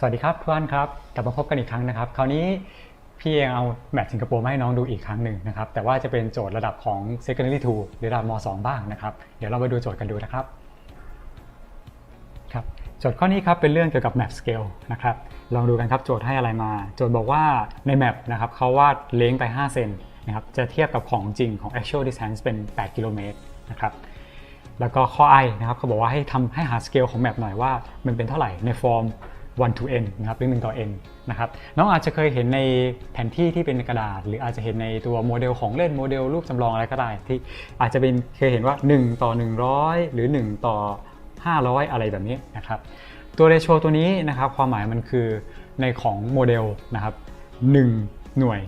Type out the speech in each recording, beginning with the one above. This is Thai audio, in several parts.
สวัสดีครับทุกท่านครับกลับมาพบกันอีกครั้งนะครับ คราวนี้พี่เองเอาแมตช์สิงคโปร์มาให้น้องดูอีกครั้งหนึ่งนะครับ แต่ว่าจะเป็นโจทย์ระดับของ secondary 2หรือระดับม 2 บ้างนะครับ เดี๋ยวเราไปดูโจทย์กันดูนะครับครับโจทย์ข้อนี้ครับเป็นเรื่องเกี่ยวกับ map scale นะครับลองดูกันครับโจทย์ให้อะไรมา โจทย์บอกว่าใน map นะครับเขาวาดเลงไป 5 เซนนะครับจะเทียบกับของจริงของ actual distance เป็น 8 กิโลเมตรนะครับแล้วก็ข้อ i นะครับเขาบอกว่าให้ทำให้หาสเกลของแมปหน่อยว่ามันเป็นเท่าไหร่ในฟอร์ม 1 to n นะครับหรือ1ต่อ n นะครับน้องอาจจะเคยเห็นในแผนที่ที่เป็นกระดาษ หรืออาจจะเห็นในตัวโมเดลของเล่นโมเดลรูปจำลองอะไรก็ได้ที่อาจจะเป็นเคยเห็นว่า 1 ต่อ 100 หรือ 1 ต่อ 500 อะไรแบบนี้นะครับตัวเรโชตัวนี้นะครับความหมายมันคือในของโมเดลนะครับ1หน่วย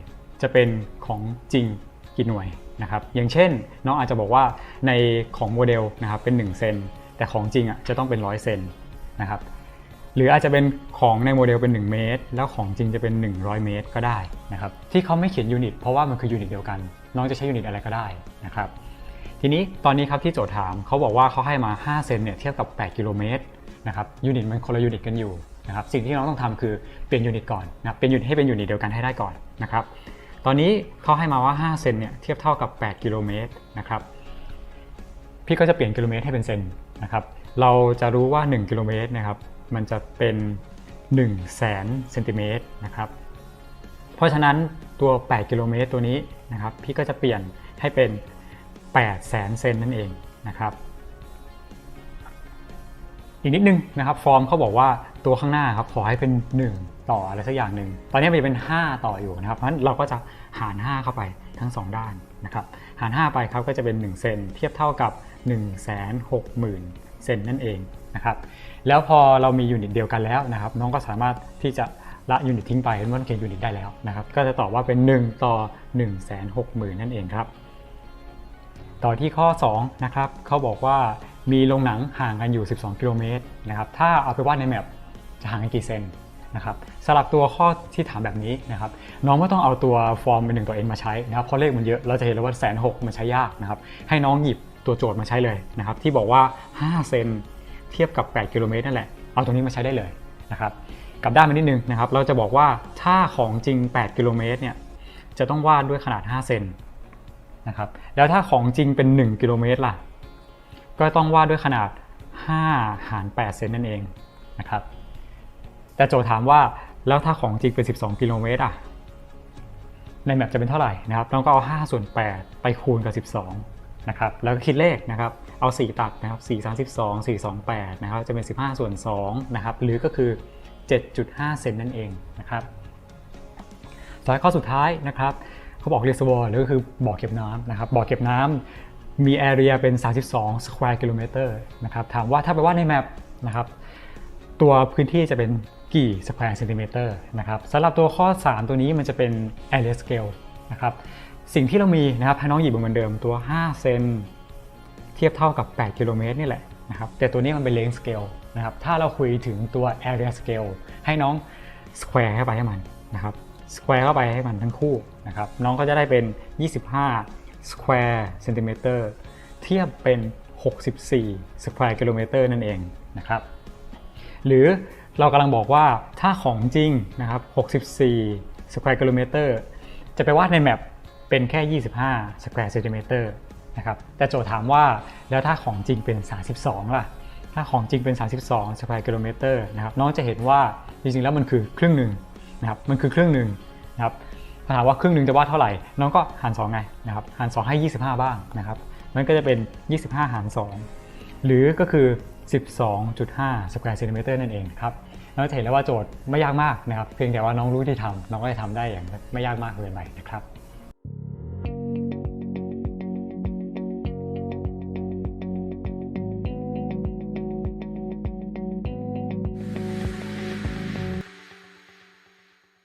จะเป็นของจริงกี่หน่วยนะครับอย่างเช่นน้องอาจจะบอกว่าในของโมเดลนะครับเป็น 1 เซนแต่ของจริงอะจะต้องเป็น 100 เซนนะครับ หรืออาจจะเป็นของในโมเดลเป็น 1 เมตร แล้วของจริงจะเป็น 100 เมตร ก็ได้นะครับที่เขาไม่เขียนยูนิตเพราะว่ามันคือยูนิตเดียวกัน น้องจะใช้ยูนิตอะไรก็ได้นะครับทีนี้ตอนนี้ครับที่โจทย์ถามเขาบอกว่าเขาให้มา 5 เซนเนี่ยเทียบกับ 8 กิโลเมตรนะครับยูนิตมันคนละยูนิตกันอยู่นะครับสิ่งที่น้องต้องทำคือเปลี่ยนยูนิตก่อนนะเป็นยูนิตให้เป็นยูนิตเดียวกันให้ได้ก่อนนะครับตอนนี้เขาให้มาว่า 5 เซนเนี่ยเทียบเท่ากับ 8 กิโลเมตรนะครับพี่ก็จะเปลี่ยนกิโลเมตรให้เป็นเซนนะครับเราจะรู้ว่า 1 กิโลเมตรนะครับ มันจะเป็น1แสนเซนติเมตรนะครับ เพราะฉะนั้นตัว 8 กิโลเมตรตัวนี้นะครับ พี่ก็จะเปลี่ยนให้เป็น8แสนเซนนั่นเองนะครับ อีกนิดนึงนะครับ ฟอร์มเขาบอกว่าตัวข้างหน้าครับขอให้เป็น 1 ต่ออะไรสักอย่างหนึ่ง ตอนนี้มันจะเป็น 5 ต่ออยู่นะครับ เพราะฉะนั้นเราก็จะหาร 5 เข้าไปทั้ง 2 ด้านนะครับ หาร 5 ไปครับก็จะเป็น 1 เซนเทียบเท่ากับ 1 6 0 0 0 0 เซนนั่นเองนะครับแล้วพอเรามียูนิตเดียวกันแล้วนะครับ น้องก็สามารถที่จะละยูนิตทิ้งไปเมื่อเขียนยูนิตได้แล้วนะครับ ก็จะตอบว่าเป็น 1 ต่อ 1 6 0 0 0 0 นั่นเองครับ ต่อที่ข้อ2นะครับเขาบอกว่ามีโรงหนังห่างกันอยู่ 12 กิโลเมตรนะครับ ถ้าเอาไปวาดในแมปจะห่างกันกี่เซนนะครับสำหรับตัวข้อที่ถามแบบนี้นะครับ น้องไม่ต้องเอาตัวฟอร์มเป็น1ต่อ n มาใช้นะครับเพราะเลขมันเยอะเราจะเห็นแล้วว่าแสนหกมันใช้ยากนะครับ ให้น้องหยิบ ตัวโจทย์มาใช้เลยนะครับที่บอกว่า 5 เซนเทียบกับ 8 กิโลเมตรนั่นแหละ เอาตรงนี้มาใช้ได้เลยนะครับกลับด้านมานิดนึงนะครับเราจะบอกว่าถ้าของจริง 8 กิโลเมตรเนี่ยจะต้องวาดด้วยขนาด 5 เซนนะครับแล้วถ้าของจริงเป็น 1 กิโลเมตรล่ะ ก็ต้องวาดด้วยขนาด 5 หาร 8 เซนนั่นเองนะครับแต่โจถามว่าแล้วถ้าของจริงเป็น 12 กิโลเมตรอะในแมปจะเป็นเท่าไหร่นะครับน้องก็เอา 5 ส่วน 8 ไปคูณกับ 12 นะครับแล้วก็คิดเลขนะครับเอา 4 ตัดนะครับ4 32 4 28นะครับจะเป็น 15 ส่วน2นะครับหรือก็คือ 7.5 เซนนั่นเองนะครับสายข้อสุดท้ายนะครับเขาบอก reservoir หรือก็คือบ่อเก็บน้ำนะครับบ่อเก็บน้ำมี area เป็น 32 square kilometer นะครับถามว่าถ้าไปว่าในแมปนะครับตัวพื้นที่จะเป็นกี่ square centimeter นะครับสำหรับตัวข้อ 3 ตัวนี้มันจะเป็น area scale นะครับ สิ่งที่เรามีนะครับให้น้องหยิบเหมือนเดิมตัว 5 เซนเทียบเท่ากับ 8 กิโลเมตรนี่แหละนะครับแต่ตัวนี้มันเป็น length scale นะครับถ้าเราคุยถึงตัว area scale ให้น้อง square เข้าไปให้มันนะครับ square เข้าไปให้มันทั้งคู่นะครับน้องก็จะได้เป็น 25 square centimeter เทียบเป็น 64 square kilometer นั่นเองนะครับหรือเรากำลังบอกว่าถ้าของจริงนะครับ 64 square kilometer จะไปวาดในแมป เป็นแค่ 25 square centimeter นะครับ แต่โจทย์ถามว่าแล้วถ้าของจริงเป็น 32 ล่ะ ถ้าของจริงเป็น 32 square kilometer นะครับ น้องจะเห็นว่าจริงๆ แล้วมันคือครึ่งหนึ่งนะครับ มันคือครึ่งหนึ่งนะครับถามว่าครึ่งหนึ่งจะวาดเท่าไหร่ น้องก็หาร2ไงนะครับ หาร 2 ให้ 25 บ้างนะครับ มันก็จะเป็น 25 หาร 2 หรือก็คือ 12.5 square centimeter นั่นเองครับเราจะเห็นแล้วว่าโจทย์ไม่ยากมากนะครับ เพียงแต่ว่าน้องรู้ที่ทำน้องก็จะทำได้อย่างไม่ยากมากเกินไปนะครับ